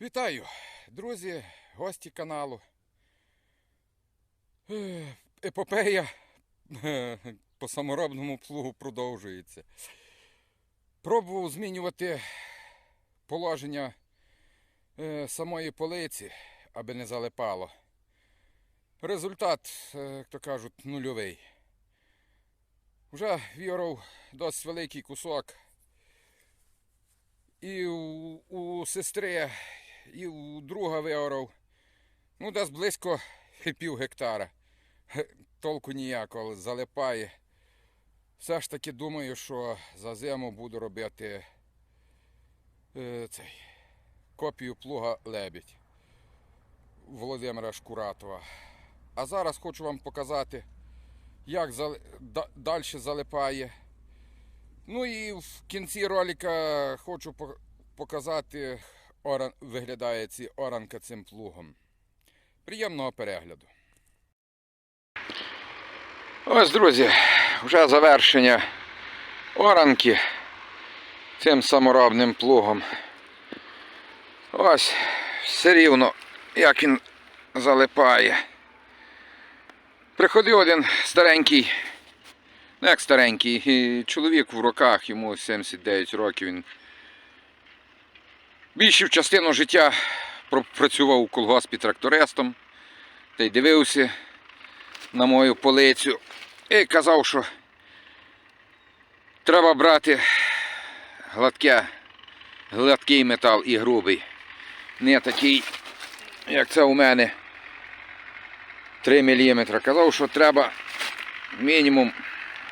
Вітаю, друзі, гості каналу. Е, Епопея е, по саморобному плугу продовжується. Пробував змінювати положення е, самої полиці, аби не залипало. Результат, як то кажуть, нульовий. Вже вірив досить великий кусок. І у, у сестри, і у друга виорав. Ну, десь близько пів гектара. Толку ніякого, залипає. Все ж таки думаю, що за зиму буду робити е, цей, копію плуга лебідь Володимира Шкуратова. А зараз хочу вам показати, як зали... да- далі залипає. Ну і в кінці ролика хочу показати, оран... виглядає ці оранка цим плугом. Приємного перегляду. Ось, друзі, вже завершення оранки цим саморобним плугом. Ось, все рівно, як він залипає. Приходив один старенький Ну, як старенький, чоловік в роках, йому 79 років. Він більшу частину життя пропрацював у колгоспі трактористом та й дивився на мою полицю і казав, що треба брати гладке, гладкий метал і грубий. Не такий, як це у мене 3 мм. Казав, що треба мінімум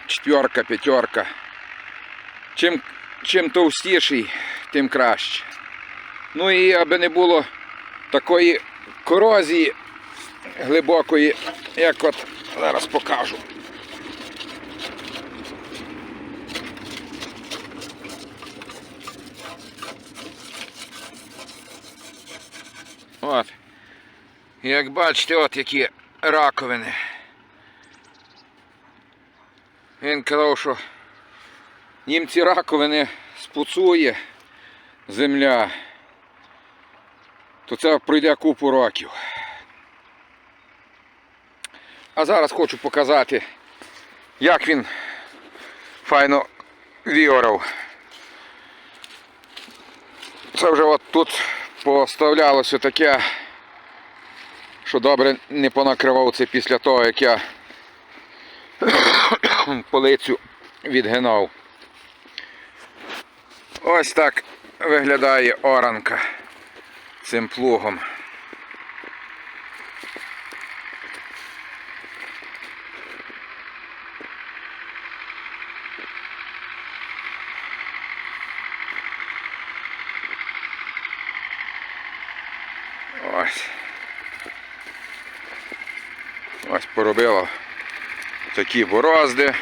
четверка, п'ятерка. Чим, чим товстіший, тим краще. Ну і аби не було такої корозії глибокої, як от зараз покажу. От. Як бачите, от які раковини. Він казав, що їм ці раковини спуцує земля, то це пройде купу років. А зараз хочу показати, як він файно віорав. Це вже от тут поставлялося таке, що добре не понакривав це після того, як я полицю відгинав. Ось так виглядає оранка цим плугом. Ось. Ось поробила такі борозди.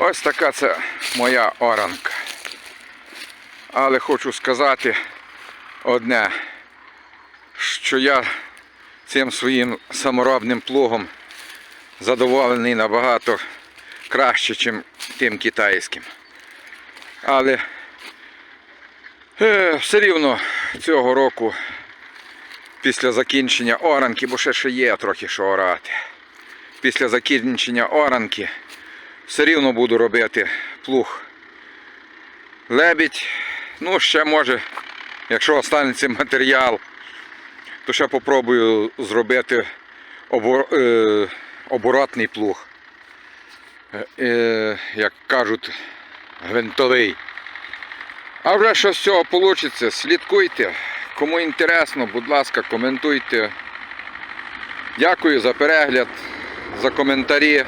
Ось така це моя оранка. Але хочу сказати одне, що я цим своїм саморобним плугом задоволений набагато краще, ніж тим китайським. Але е, все рівно цього року, після закінчення оранки, бо ще ще є трохи що орати. Після закінчення оранки все рівно буду робити плуг лебідь. Ну, ще може, якщо останеться матеріал, то ще попробую зробити обор, е, оборотний плуг. Е, е, як кажуть, гвинтовий. А вже що з цього вийде, слідкуйте. Кому інтересно, будь ласка, коментуйте. Дякую за перегляд, за коментарі.